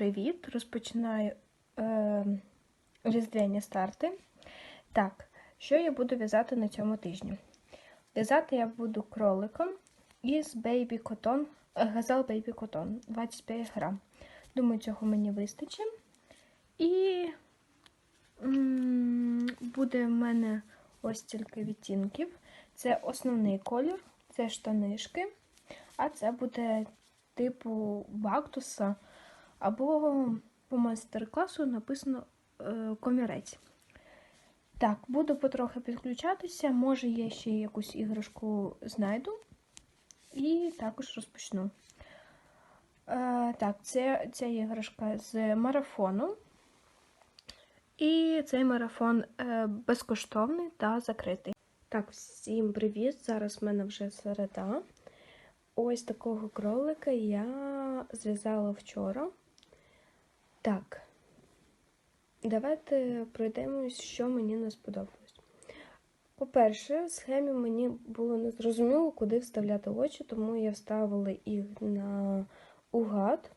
привіт! Розпочинаю е, різдвяні старти. Так, що я буду в'язати на цьому тижні? В'язати я буду кроликом із Baby Cotton, е, Gazelle Baby Cotton 25 грам. Думаю, цього мені вистачить. І буде в мене ось стільки відтінків. Це основний колір, це штанишки, а це буде типу бактуса, або по майстер-класу написано е, комірець. Так, буду потрохи підключатися. Може, я ще якусь іграшку знайду і також розпочну. Е, так, це ця іграшка з марафону. І цей марафон е, безкоштовний та закритий. Так, всім привіт! Зараз в мене вже середа. Ось такого кролика я зв'язала вчора. Так, давайте пройдемось, що мені не сподобалось. По-перше, в схемі мені було незрозуміло, куди вставляти очі, тому я вставила їх на угад.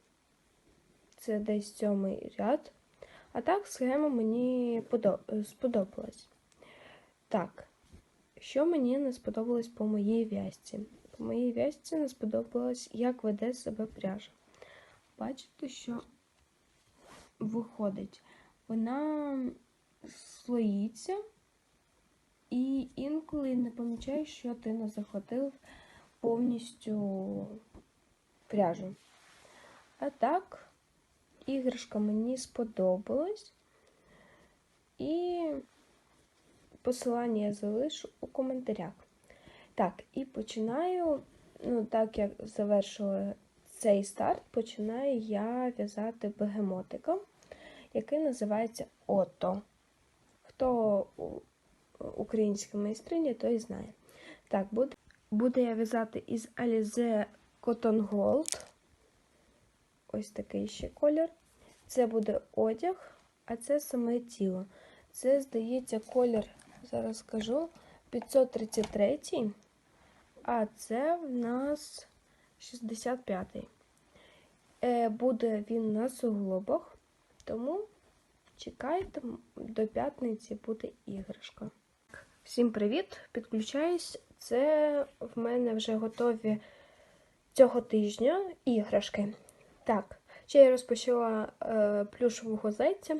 Це десь сьомий ряд. А так, схема мені сподобалась. Так, що мені не сподобалось по моїй в'язці? По моїй в'язці не сподобалось, як веде себе пряжа. Бачите, що виходить? Вона слоїться, і інколи не помічаєш, що ти не захватив повністю пряжу. А так, іграшка мені сподобалась. І посилання я залишу у коментарях. Так, і починаю, ну, так як завершила цей старт, починаю я в'язати бегемотика, який називається Ото. Хто українська майстриня, той знає. Так, буду, буду я в'язати із Alize Cotton Gold. Ось такий ще колір. Це буде одяг, а це саме тіло. Це, здається, колір, зараз скажу, 533, а це в нас 65-й. Е, буде він на суглобах, тому чекайте, до п'ятниці буде іграшка. Всім привіт! Підключаюсь. Це в мене вже готові цього тижня іграшки. Так, ще я розпочала е, плюшового зайця,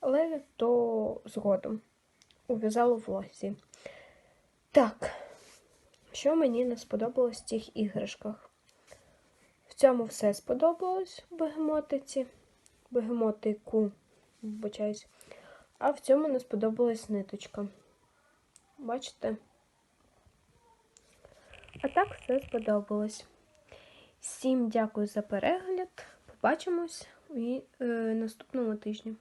але то згодом ув'язала в влозі. Так, що мені не сподобалось в цих іграшках? Цьому все сподобалось бегемотиці, бегемотику, вибачаюсь, а в цьому не сподобалась ниточка. Бачите? А так все сподобалось. Всім дякую за перегляд. Побачимось у наступному тижні.